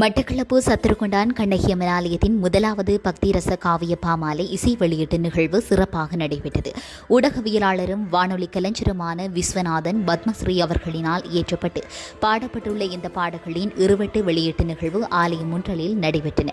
மட்டக்களப்பு சத்திருக்கொண்டான் கண்ணகியம்மன் ஆலயத்தின் முதலாவது பக்தி ரச காவிய பாமாலை இசை வெளியீட்டு நிகழ்வு சிறப்பாக நடைபெற்றது. ஊடகவியலாளரும் வானொலி கலைஞருமான விஸ்வநாதன் பத்மஸ்ரீ அவர்களினால் இயற்றப்பட்டு பாடப்பட்டுள்ள இந்த பாடல்களின் இருவட்டு வெளியீட்டு நிகழ்வு ஆலயம் ஒன்றலில் நடைபெற்றன.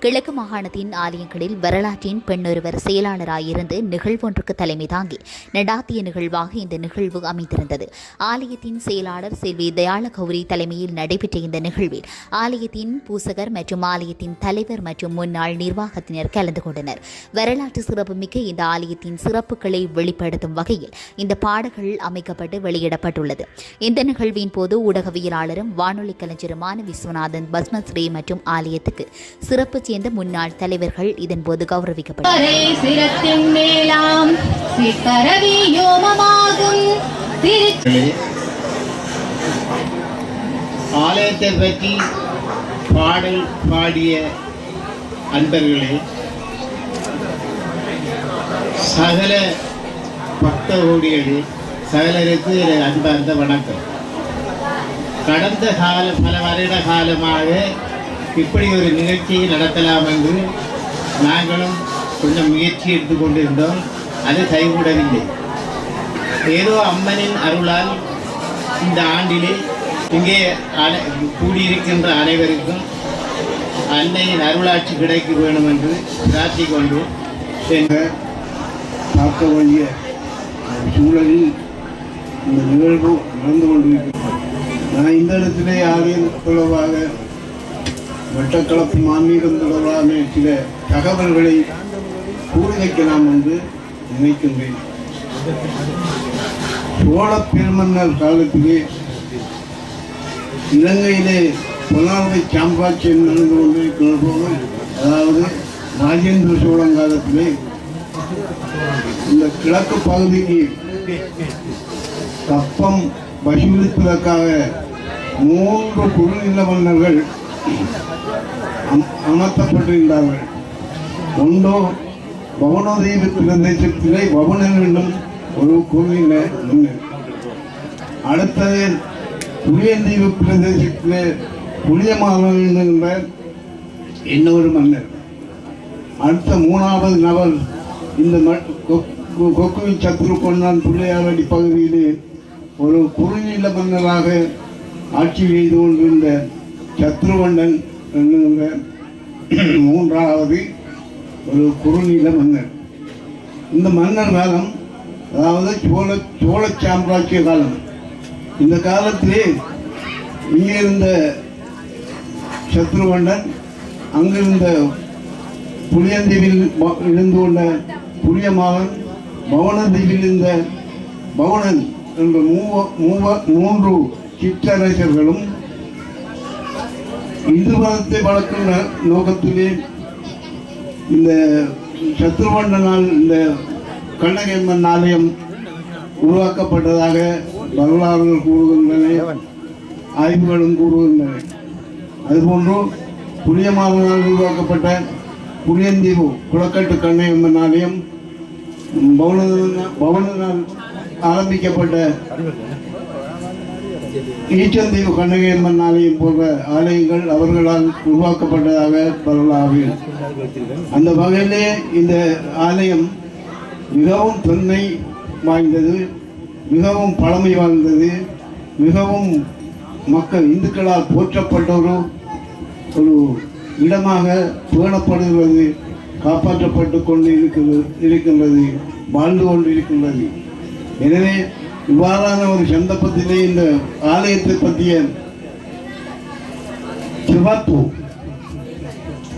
கிழக்கு மாகாணத்தின் ஆலயங்களில் வரலாற்றின் பெண்ணொருவர் செயலாளராயிருந்து நிகழ்வொன்றுக்கு தலைமை தாங்கி நடாத்திய நிகழ்வாக இந்த நிகழ்வு அமைந்திருந்தது. ஆலயத்தின் செயலாளர் செல்வி தயாள கௌரி தலைமையில் நடைபெற்ற இந்த நிகழ்வில் ஆலயத்தின் பூசகர் மற்றும் ஆலயத்தின் தலைவர் மற்றும் முன்னாள் நிர்வாகத்தினர் கலந்து கொண்டனர். வரலாற்று சிறப்புமிக்க இந்த ஆலயத்தின் சிறப்புகளை வெளிப்படுத்தும் வகையில் இந்த பாடல்கள் அமைக்கப்பட்டு வெளியிடப்பட்டுள்ளது. இந்த நிகழ்வின் போது ஊடகவியலாளரும் வானொலி கலைஞருமான விஸ்வநாதன் பஸ்மஸ்ரீ மற்றும் ஆலயத்துக்கு சிறப்பு சேர்ந்த முன்னாள் தலைவர்கள் இதன்போது கௌரவிக்கப்பட்டனர். ஆலயத்தை பற்றி பாடல் பாடிய அன்பர்களே சகல பக்த கோடிகளே சகலருக்கு அன்பார்ந்த வணக்கம். கடந்த கால பல வருட காலமாக இப்படி ஒரு நிகழ்ச்சியை நடத்தலாம் என்று நாங்களும் கொஞ்சம் முயற்சி எடுத்து கொண்டிருந்தோம். அது கைகூடவில்லை. ஏதோ அம்மனின் அருளால் இந்த ஆண்டிலே இங்கே கூடியிருக்கின்ற அனைவருக்கும் அன்னையின் அருளாட்சி கிடைக்க வேண்டும் என்று பிரார்த்திக் கொண்டோம் பார்க்க வேண்டிய சூழலில் இந்த நிகழ்வு நடந்து கொண்டிருக்கிறது. நான் இந்த இடத்திலே ஆலயம் தொடர்பாக வட்டக்களப்பு மாநிலம் தொடர்பான சில தகவல்களை கூறி வைக்கலாம் என்று நினைக்கின்றேன். சோழ பெருமன்னர் காலத்திலே இலங்கையிலே முதலாவது சாம்பாட்சியம் நடந்து கொண்டிருக்கிற போது அதாவது ராஜேந்திர சோழன் காலத்திலே இந்த கிழக்கு பகுதிக்கு கப்பம் வசூலிப்பதற்காக மூன்று குறுநில மன்னர்கள் அமர்த்தப்பட்டிருந்தார்கள். ஒன்றோ பவனதீவு பிரதேசத்திலே பவனன் என்னும் ஒரு குறுநில மன்னர் அடுத்தது புளியந்தீவு பிரதேசத்திலே புளியமாறன் என்கின்ற இன்னொரு மன்னர். அடுத்த மூணாவது நபர் இந்த ம- கொக்குவி சத்துரு கொண்டான் பிள்ளையாரடி பகுதியிலே ஒரு குறுநில மன்னராக ஆட்சி செய்து கொண்டிருந்த சத்ருவண்டன் என்கிற மூன்றாவது ஒரு குறுநில மன்னர். இந்த மன்னர் காலம் அதாவது சோழ சோழ சாம்ராஜ்ய காலம். இந்த காலத்திலே இங்கே இருந்த சத்ருவண்டன் அங்கிருந்த புளியந்தீவில் இருந்து கொண்ட புளியமாவன் பவனதீவில் இருந்த பவனன் என்ற மூவ மூவ மூன்று சிற்றரசர்களும் இந்து மதத்தை வளர்க்கின்ற நோக்கத்திலே இந்த சத்ருவண்டனால் இந்த கண்ணகம்மன் ஆலயம் உருவாக்கப்பட்டதாக வரலாறுகள் கூறுகின்றன. ஆய்வுகளும் கூறுகின்றன. அதுபோன்று புளியமாவனால் உருவாக்கப்பட்ட புளியந்தீவு குளக்கட்டு கண்ணையம்மன் ஆலயம் பவன பவனால் ஆரம்பிக்கப்பட்ட ஈச்சந்தீவு கண்ணகையம்மன் ஆலயம் போன்ற ஆலயங்கள் அவர்களால் உருவாக்கப்பட்டதாக பரவலாகும் அந்த வகையிலே இந்த ஆலயம் மிகவும் தொன்மை வாய்ந்தது. மிகவும் பழமை வாய்ந்தது மிகவும் மக்கள் இந்துக்களால் போற்றப்பட்ட ஒரு ஒரு இடமாக பேணப்படுகிறது காப்பாற்றப்பட்டு கொண்டு இருக்கிறது இருக்கின்றது வாழ்ந்து கொண்டு இருக்கின்றது. எனவே இவ்வாறான ஒரு சந்தர்ப்பத்திலே இந்த ஆலயத்தை பற்றிய சிவப்பு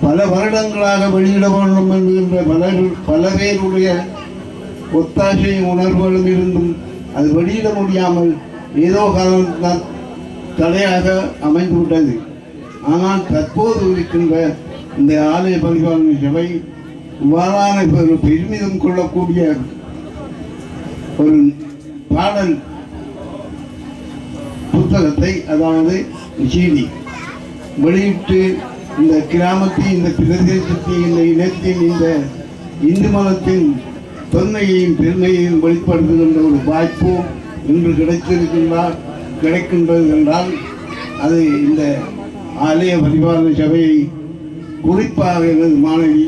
பல வருடங்களாக வெளியிட வேண்டும் என்கின்ற பலர் பல பேருடைய ஒத்தாசை உணர்வுகளும் இருந்தும் அது வெளியிட முடியாமல் ஏதோ காரணத்தால் தடையாக அமைந்து விட்டது. ஆனால் தற்போது இருக்கின்ற இந்த ஆலய பரிபாலனை சபை இவ்வாறான ஒரு பெருமிதம் கொள்ளக்கூடிய ஒரு பாடல் புத்தகத்தை அதாவது செய்தி வெளியிட்டு இந்த கிராமத்தை இந்த பிரதேசத்தின் இந்த இனத்தின் இந்த இந்து மதத்தின் தொன்மையையும் பெருமையையும் வெளிப்படுத்துகின்ற ஒரு வாய்ப்பு இன்று கிடைத்திருக்கின்றால் கிடைக்கின்றது என்றால் அது இந்த ஆலய பரிபாலன சபையை குறிப்பாக எனது மாணவி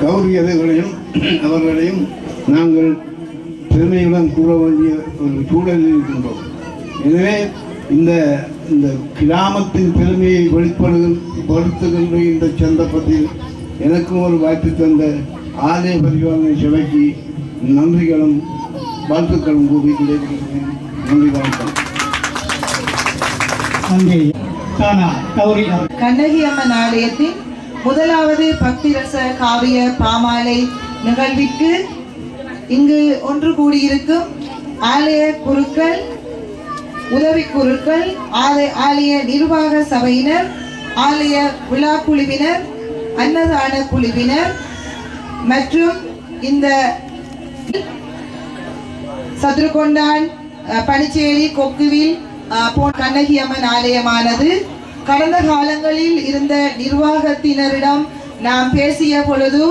கௌரி அவர்களையும் அவர்களையும் நாங்கள் பெருமையுடன் கூற வேண்டிய ஒரு சூழலில் இருக்கின்றோம். எனவே இந்த இந்த கிராமத்தின் பெருமையை வெளிப்படுத்துகின்ற இந்த சந்தர்ப்பத்தில் எனக்கும் ஒரு வாய்ப்பு தந்த ஆலய பரிபாலனை சபைக்கு நன்றிகளும் வாழ்த்துக்களும் கூறி விடைபெறுகிறேன். நன்றி வணக்கம். நன்றி. தானா கௌரி அவர்கள். கண்ணகி அம்மன் ஆலயத்தின் முதலாவது பக்தி ரச காவிய பாமாலை நிகழ்விற்கு இங்கு ஒன்று கூடியிருக்கும் ஆலய குருக்கள் உதவி குருக்கள் ஆலய ஆலய நிர்வாக சபையினர் ஆலய விழா குழுவினர் அன்னதான குழுவினர் மற்றும் இந்த சதுருகொண்டான் பனிச்சேரி கொக்குவில் கண்ணகி அம்மன் ஆலயமானது கடந்த காலங்களில் இருந்த நிர்வாகத்தினரிடம் நாம் பேசிய பொழுது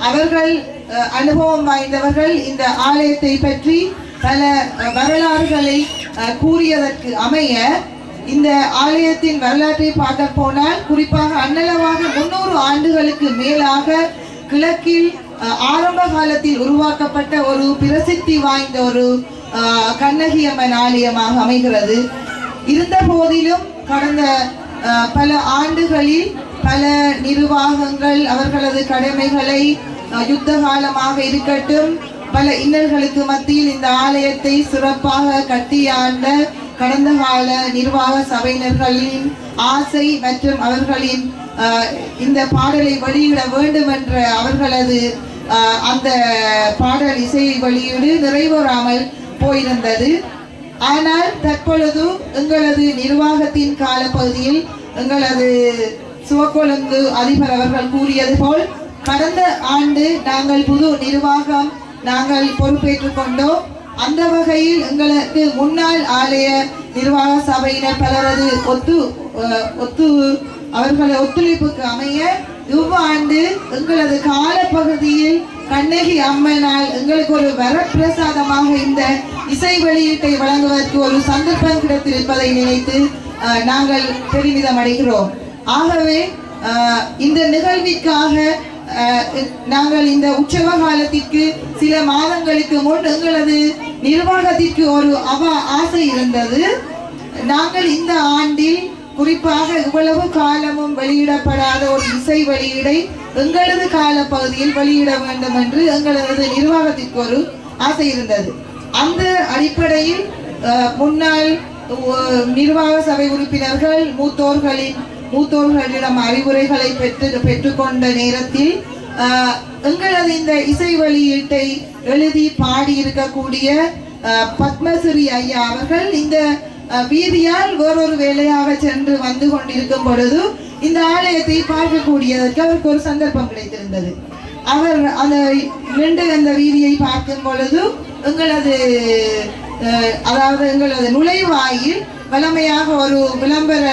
அவர்கள் அனுபவம் வாய்ந்தவர்கள் இந்த ஆலயத்தை பற்றி பல வரலாறுகளை கூறியதற்கு அமைய இந்த ஆலயத்தின் வரலாற்றை பார்க்க போனால் குறிப்பாக அன்னளவாக முன்னூறு ஆண்டுகளுக்கு மேலாக கிழக்கில் ஆரம்ப காலத்தில் உருவாக்கப்பட்ட ஒரு பிரசித்தி வாய்ந்த ஒரு கண்ணகியம்மன் ஆலயமாக அமைகிறது. இருந்த போதிலும் கடந்த பல ஆண்டுகளில் பல நிர்வாகங்கள் அவர்களது கடமைகளை யுத்த காலமாக இருக்கட்டும் பல இன்னல்களுக்கு மத்தியில் இந்த ஆலயத்தை சிறப்பாக கட்டியாண்ட கடந்த கால நிர்வாக சபையினர்களின் ஆசை மற்றும் அவர்களின் இந்த பாடலை வெளியிட வேண்டும் என்ற அவர்களது அந்த பாடல் இசை வெளியீடு நிறைவேறாமல் போயிருந்தது. ஆனால் தற்பொழுது எங்களது நிர்வாகத்தின் காலப்பகுதியில் எங்களது சிவக்கொழுந்து அதிபர் அவர்கள் கூறியது போல் கடந்த ஆண்டு நாங்கள் புது நிர்வாகம் நாங்கள் பொறுப்பேற்றுக் கொண்டோம். அந்த வகையில் எங்களுக்கு முன்னாள் ஆலய நிர்வாக சபையினர் பலரது ஒத்து ஒத்து அவர்களது ஒத்துழைப்புக்கு அமைய இவ்வாண்டு எங்களது காலப்பகுதியில் கண்ணகி அம்மனால் எங்களுக்கு ஒரு வரப்பிரசாதமாக இந்த இசை வெளியீட்டை வழங்குவதற்கு ஒரு சந்தர்ப்பம் கிடைத்திருப்பதை நினைத்து நாங்கள் பெருமிதம் அடைகிறோம். ஆகவே இந்த நிகழ்விற்காக நாங்கள் இந்த உற்சவ காலத்திற்கு சில மாதங்களுக்கு முன் எங்களது நிர்வாகத்திற்கு ஒரு அவ ஆசை இருந்தது. நாங்கள் இந்த ஆண்டில் குறிப்பாக இவ்வளவு காலமும் வெளியிடப்படாத ஒரு இசை வெளியீடை எங்களது கால பகுதியில் வெளியிட வேண்டும் என்று எங்களது நிர்வாகத்திற்கு ஒரு ஆசை இருந்தது. அந்த அடிப்படையில் அஹ், முன்னாள் நிர்வாக சபை உறுப்பினர்கள் மூத்தோர்களின் மூத்தோர்களிடம் அறிவுரைகளை பெற்று பெற்றுக்கொண்ட நேரத்தில் எங்களது இந்த இசை வெளியீட்டை எழுதி பாடி இருக்கக்கூடிய பத்மஸ்ரீ ஐயா அவர்கள் இந்த வீதியால் வேறொரு வேலையாக சென்று வந்து கொண்டிருக்கும் பொழுது இந்த ஆலயத்தை பார்க்கக்கூடியதற்கு அவருக்கு ஒரு சந்தர்ப்பம் கிடைத்திருந்தது. அவர் அந்த நின்று அந்த வீதியை பார்க்கும் பொழுது எங்களது அதாவது எங்களது நுழைவாயில் வளமையாக ஒரு விளம்பர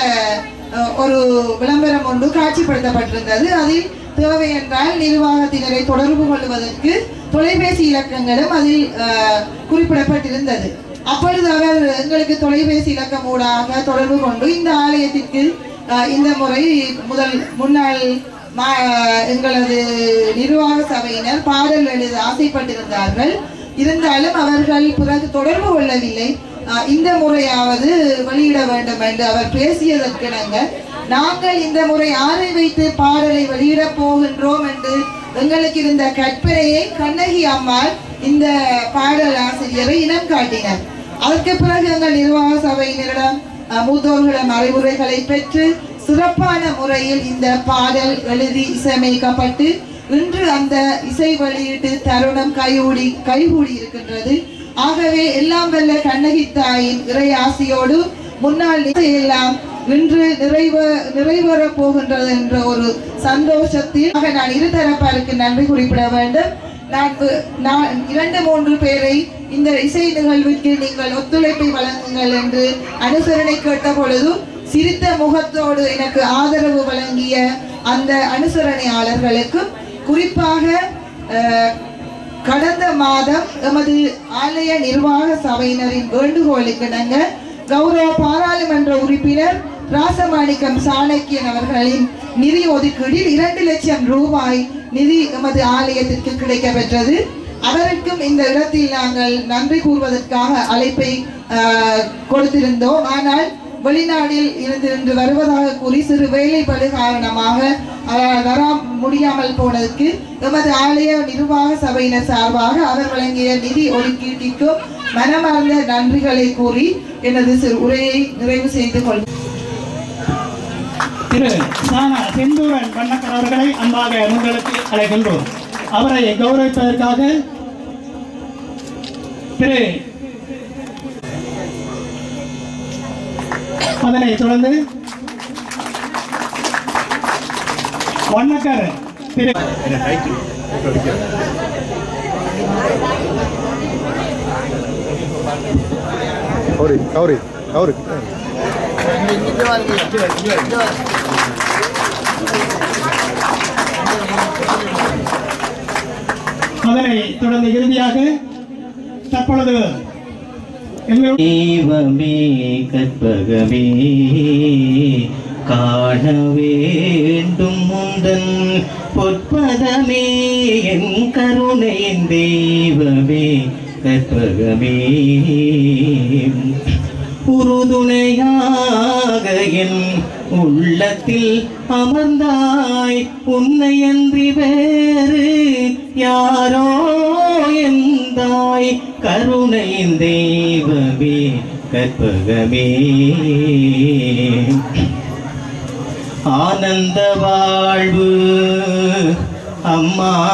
ஒரு விளம்பரம் ஒன்று காட்சிப்படுத்தப்பட்டிருந்தது. அதில் தேவை என்றால் நிர்வாகத்தினரை தொடர்பு கொள்வதற்கு தொலைபேசி இலக்கங்களும் அதில் குறிப்பிடப்பட்டிருந்தது. அப்பொழுது அவர் எங்களுக்கு தொலைபேசி இலக்கம் ஊடாக தொடர்பு கொண்டு இந்த ஆலயத்திற்கு இந்த முறை முதல் முன்னாள் மா- எங்களது நிர்வாக சபையினர் பாடல் எழுத ஆசைப்பட்டிருந்தார்கள். இருந்தாலும் அவர்கள் பிறகு தொடர்பு கொள்ளவில்லை. இந்த முறையாவது வெளியிட வேண்டும் என்று அவர் பேசியதற்கிணங்க நாங்கள் இந்த முறை யாரை வைத்து பாடலை வெளியிடப் போகின்றோம் என்று எங்களுக்கு இருந்த கற்பனையை கண்ணகி அம்மாள் இந்த பாடல் ஆசிரியரை இனம் காட்டினர். அதற்கு பிறகு எங்கள் நிர்வாக சபையினரிடம் மூத்தோர்களிடம் அறிவுரைகளை பெற்று சிறப்பான முறையில் இந்த பாடல் எழுதி இசையமைக்கப்பட்டு இன்று அந்த இசை வெளியீட்டு தருணம் கைகூடி கைகூடி இருக்கின்றது. ஆகவே எல்லாம் வல்ல கண்ணகி தாயின் இறை ஆசையோடு முன்னாள் எல்லாம் இன்று நிறைவ நிறைவேற போகின்றது என்ற ஒரு சந்தோஷத்தில் ஆக நான் இருதரப்பாருக்கு நன்றி குறிப்பிட வேண்டும். நான் நான் இரண்டு மூன்று பேரை இந்த இசை நிகழ்விற்கு நீங்கள் ஒத்துழைப்பை வழங்குங்கள் என்று அனுசரணை கேட்ட பொழுது சிரித்த முகத்தோடு எனக்கு ஆதரவு வழங்கிய அந்த அனுசரணையாளர்களுக்கும் குறிப்பாக அஹ், கடந்த மாதம் எமது ஆலய நிர்வாக சபையினரின் வேண்டுகோளுக்கிணங்க கௌரவ பாராளுமன்ற உறுப்பினர் ராசமாணிக்கம் சாணக்கியன் அவர்களின் நிதி ஒதுக்கீடில் இரண்டு லட்சம் ரூபாய் நிதி எமது ஆலயத்திற்கு கிடைக்கப்பெற்றது. அவருக்கும் இந்த இடத்தில் நாங்கள் நன்றி கூறுவதற்காக அழைப்பை கொடுத்திருந்தோம். ஆனால் வெளிநாட்டில் இருந்து இன்று வருவதாக கூறி சிறு வேலைப்பளு காரணமாக அவரால் வர முடியாமல் போனதற்கு எமது ஆலய நிர்வாக சபையினர் சார்பாக அவர் வழங்கிய நிதி ஒதுக்கீட்டிற்கும் மனமார்ந்த நன்றிகளை கூறி எனது சிறு உரையை நிறைவு செய்து கொள் திரு சானா செந்தூரன் வண்ணக்கர் அவர்களை அன்பாக உங்களுக்கு அழைக்கின்றோம். அவரை கௌரவிப்பதற்காக திரு அதனைத் தொடர்ந்து வண்ணக்கர் திரு கௌரி கௌரி கௌரி. அதனை தொடர்ந்து இறுதியாக தற்பொழுது தெய்வமே கற்பகமே காண வேண்டும் முந்தன் பொற்பதமே என் கருணையின் தெய்வமே கற்பகமே உறுதுணையாக என் உள்ளத்தில் அமர்ந்தாய். உன்னை அன்றி வேறு யாரோ எந்தாய் கருணையின் தெய்வமே கற்பகமே. ஆனந்த வாழ்வு அம்மா.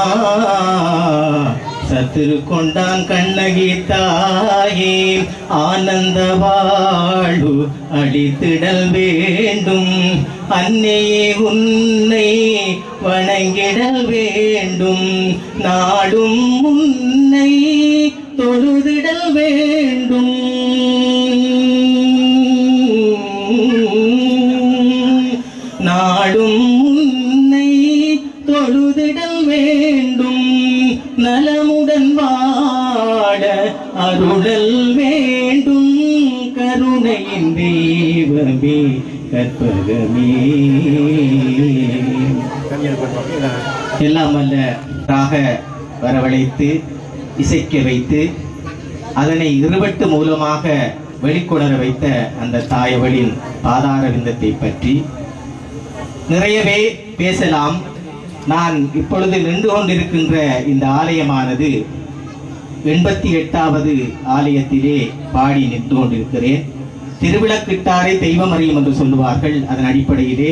சத்துரு கொண்டான் கண்ணகி தாயே ஆனந்த வாழு அடித்திடல் வேண்டும். அன்னையே உன்னை வணங்கிடல் வேண்டும். நாடும் உன்னை தொழுதிடல் வேண்டும். எல்லாம் அல்ல ராக வரவழைத்து இசைக்க வைத்து அதனை இருவட்டு மூலமாக வெளிக்கொணர வைத்த அந்த தாயவளின் பாதார விந்தத்தை பற்றி நிறையவே பேசலாம். நான் இப்பொழுது நின்று கொண்டிருக்கின்ற இந்த ஆலயமானது எண்பத்தி எட்டாவது ஆலயத்திலே பாடி நின்று கொண்டிருக்கிறேன். திருவிளக்கிட்டாரை தெய்வம் அறியும் என்று சொல்லுவார்கள். அதன் அடிப்படையிலே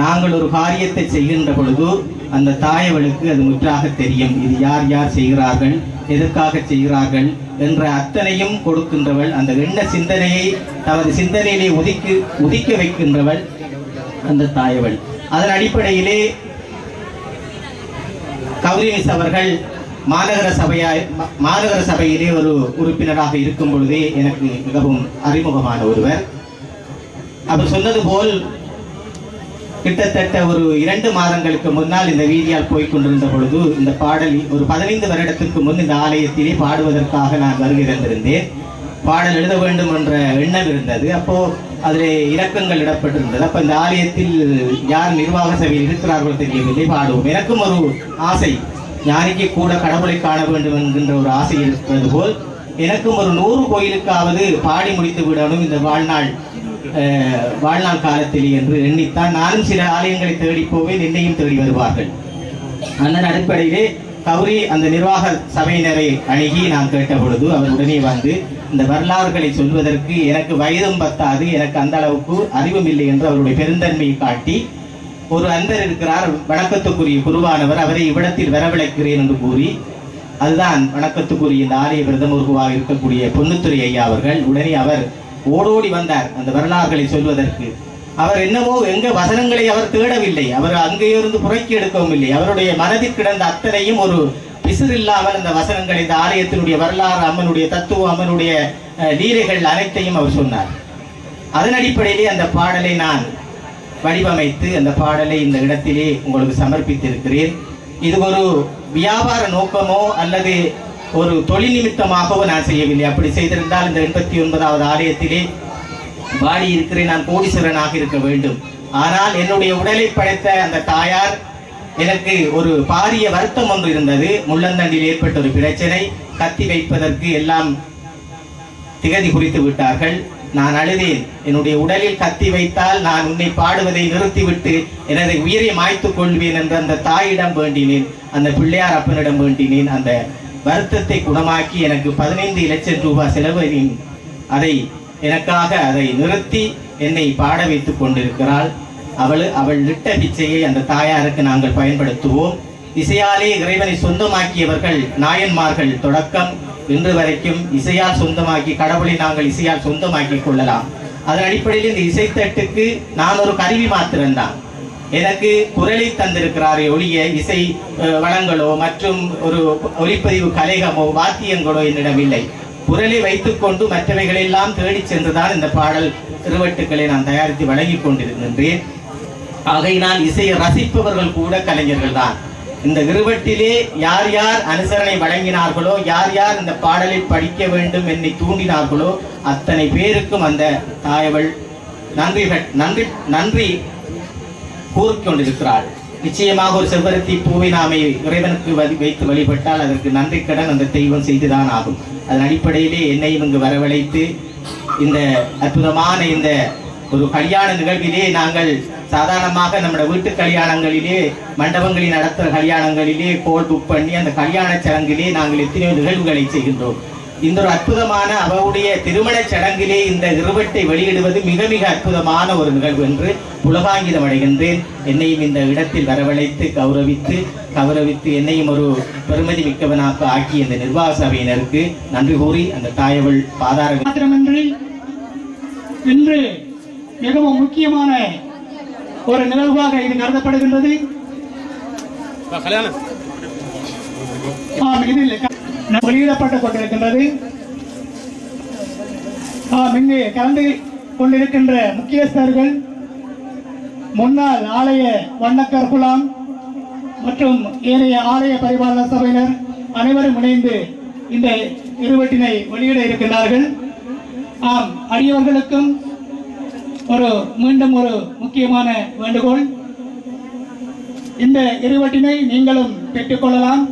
நாங்கள் ஒரு காரியத்தை செய்கின்ற பொழுது அந்த தாயவளுக்கு அது முற்றாக தெரியும். இது யார் யார் செய்கிறார்கள் எதற்காக செய்கிறார்கள் என்ற அத்தனையும் கொடுக்கின்றவள் அந்த எண்ண சிந்தனையை தமது சிந்தனையிலே ஒதுக்கி உதிக்க வைக்கின்றவள் அந்த தாயவள். அதன் அடிப்படையிலே கௌரி மிஸ் அவர்கள் மாநகர சபையாய் மாநகர சபையிலே ஒரு உறுப்பினராக இருக்கும் பொழுதே எனக்கு மிகவும் அறிமுகமான ஒருவர். அவர் சொன்னது போல் கிட்டத்தட்ட ஒரு இரண்டு மாதங்களுக்கு முன்னால் இந்த வீதியால் போய் கொண்டிருந்த பொழுது இந்த பாடல் ஒரு பதினைந்து வருடத்திற்கு முன் இந்த ஆலயத்திலே பாடுவதற்காக நான் வருகை தந்திருந்தேன் பாடல் எழுத வேண்டும் என்ற எண்ணம் இருந்தது. அப்போ அதில் இலக்கங்கள் இடப்பட்டிருந்தது. அப்போ இந்த ஆலயத்தில் யார் நிர்வாக சபையில் இருக்கிறார்களோ தெரியவில்லை. பாடுவோம். எனக்கும் ஒரு ஆசை. ஞானிக்கு கூட கடவுளை காண வேண்டும் என்கின்ற ஒரு ஆசை இருக்கிறது போல் எனக்கும் ஒரு நூறு கோயிலுக்காவது பாடி முடித்து விடணும் இந்த வாழ்நாள். வாழ்நாள் காலத்தில் என்று எண்ணித்தான் நானும் சில ஆலயங்களை தேடி போவேன் என்னையும் தேடி வருவார்கள். அதன் அடிப்படையிலே கௌரி அந்த நிர்வாக சபையினரை அணுகி நான் கேட்ட பொழுது அவர் உடனே வந்து இந்த வரலாறுகளை சொல்வதற்கு எனக்கு வயதும் பத்தாது எனக்கு அந்த அளவுக்கு அறிவும் இல்லை என்று அவருடைய பெருந்தன்மையை காட்டி ஒரு அந்தர் இருக்கிறார் வணக்கத்துக்குரிய குருவானவர் அவரை இவ்விடத்தில் வரவழைக்கிறேன் என்று கூறி அதுதான் வணக்கத்துக்குரிய இந்த ஆலய பிரதமருவாக இருக்கக்கூடிய பொன்னுத்துறை ஐயா அவர்கள் உடனே அவர் ஓடோடி வந்தார் அந்த வரலாறுகளை சொல்வதற்கு. அவர் என்னவோ எங்க வசனங்களை அவர் தேடவில்லை. அவர் அங்கே இருந்து புறக்கி எடுக்கவும் இல்லை. அவருடைய மனதில் கிடந்த அத்தனையும் ஒரு பிசிறு இல்லாமல் அந்த வசனங்களை இந்த ஆலயத்தினுடைய வரலாறு அம்மனுடைய தத்துவம் அம்மனுடைய அஹ், லீலைகள் அனைத்தையும் அவர் சொன்னார். அதன் அடிப்படையிலே அந்த பாடலை நான் வடிவமைத்து அந்த பாடலை இந்த இடத்திலே உங்களுக்கு சமர்ப்பித்திருக்கிறேன். இது ஒரு வியாபார நோக்கமோ அல்லது ஒரு தொழில் நிமித்தமாகவோ நான் செய்யவில்லை. அப்படி செய்திருந்தால் இந்த எண்பத்தி ஒன்பதாவது ஆலயத்திலே வாடி இருக்கிறேன் நான் கோடீஸ்வரனாக இருக்க வேண்டும். ஆனால் என்னுடைய உடலை படைத்த அந்த தாயார் எனக்கு ஒரு பாரிய வருத்தம் ஒன்று இருந்தது. முள்ளந்தண்டில் ஏற்பட்ட ஒரு பிரச்சனை. கத்தி வைப்பதற்கு எல்லாம் திகதி குறித்து விட்டார்கள். நான் அழுதேன். என்னுடைய உடலில் கத்தி வைத்தால் நான் உன்னை பாடுவதை நிறுத்திவிட்டு எனது உயிரை மாய்த்துக் கொள்வேன் என்று அந்த தாயிடம் வேண்டினேன். அந்த பிள்ளையார் அப்பனிடம் வேண்டினேன். அந்த வருத்தத்தை குணமாக்கி எனக்கு பதினைந்து லட்சம் ரூபாய் செலவரின் அதை எனக்காக அதை நிறுத்தி என்னை பாட வைத்துக் கொண்டிருக்கிறாள். அவள் அவள் இட்ட பிச்சையை அந்த தாயாருக்கு நாங்கள் பயன்படுத்துவோம். இசையாலே இறைவனை சொந்தமாக்கியவர்கள் நாயன்மார்கள் தொடக்கம். இன்று வரைக்கும் இசையால் சொந்தமாக்கி கடவுளை நாங்கள் இசையால் சொந்தமாக்கி கொள்ளலாம். அதன் அடிப்படையில் இந்த இசைத்தட்டுக்கு நான் ஒரு கருவி மாத்திரம்தான். எனக்கு குரலை தந்திருக்கிறாரே ஒழிய இசை வளங்களோ மற்றும் ஒரு ஒலிப்பதிவு கலைகமோ வாத்தியங்களோ என்னிடம் இல்லை. குரலை வைத்துக்கொண்டு மற்றவைகளெல்லாம் தேடி சென்றுதான் இந்த பாடல் திருவட்டுக்களை நான் தயாரித்து வழங்கி கொண்டிருக்கின்றேன். ஆகையினால் இசையை ரசிப்பவர்கள் கூட கலைஞர்கள் தான். இந்த இருவட்டிலே யார் யார் அனுசரணை வழங்கினார்களோ யார் யார் இந்த பாடலை படிக்க வேண்டும் என்னை தூண்டினார்களோ அத்தனை பேருக்கும் அந்த தாயவள் நன்றி நன்றி நன்றி நன்றி கூறிக்கொண்டிருக்கிறாள் நிச்சயமாக ஒரு செவ்வரத்தி பூவை நாமே இறைவனுக்கு வைத்து வழிபட்டால் அதற்கு நன்றி கடன் அந்த தெய்வம் செய்துதான் ஆகும். அதன் அடிப்படையிலே என்னையும் இங்கு வரவழைத்து இந்த அற்புதமான இந்த ஒரு கல்யாண நிகழ்விலே நாங்கள் சாதாரணமாக நம்முடைய வீட்டு கல்யாணங்களிலே மண்டபங்களில் நடத்துகிற கல்யாணங்களிலே கோல் புக் பண்ணி அந்த கல்யாண சடங்கிலே நாங்கள் எத்தனையோ நிகழ்வுகளை செய்கின்றோம். இந்த ஒரு அற்புதமான அவருடைய திருமணச் சடங்கிலே இந்த இருவட்டை வெளியிடுவது மிக மிக அற்புதமான ஒரு நிகழ்வு என்று புலகாங்கிதம் அடைகின்றேன். என்னையும் இந்த இடத்தில் வரவழைத்து கௌரவித்து கௌரவித்து என்னையும் ஒரு பெருமதி மிக்கவனாக ஆக்கிய இந்த நிர்வாக சபையினருக்கு நன்றி கூறி அந்த தாயவள் பாதார மாத்திரமின்றி இன்று மிகவும் முக்கியமான ஒரு நிகழ்வாக இது கருதப்படுகின்றது. இதில் க- வெளியிடப்பட்டுக் கொண்டிருக்கின்றது. இங்கு கலந்து கொண்டிருக்கின்ற முக்கியஸ்தர்கள் முன்னாள் ஆலய வண்ணக்கர் குலாம் மற்றும் ஏனைய ஆலய பரிபாலன சபையினர் அனைவரும் இணைந்து இந்த இருவட்டினை வெளியிட இருக்கின்றார்கள். ஆம் அடியவர்களுக்கும் ஒரு மீண்டும் ஒரு முக்கியமான வேண்டுகோள். இந்த இருவட்டினை நீங்களும் பெற்றுக்கொள்ளலாம்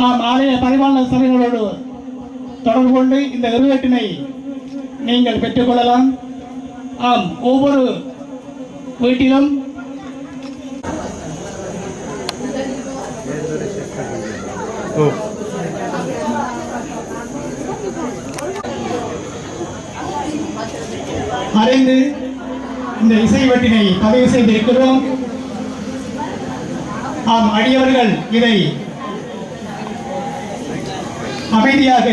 ஆம் ஆலய பரிபாலன சபைகளோடு தொடர்பு கொண்டு இந்த இருவட்டினை நீங்கள் பெற்றுக்கொள்ளலாம் ஆம் ஒவ்வொரு வீட்டிலும் அறிந்து இந்த இசை வட்டினை பதிவு செய்திருக்கிறோம். ஆம் அடியவர்கள் இதை அமைதியாக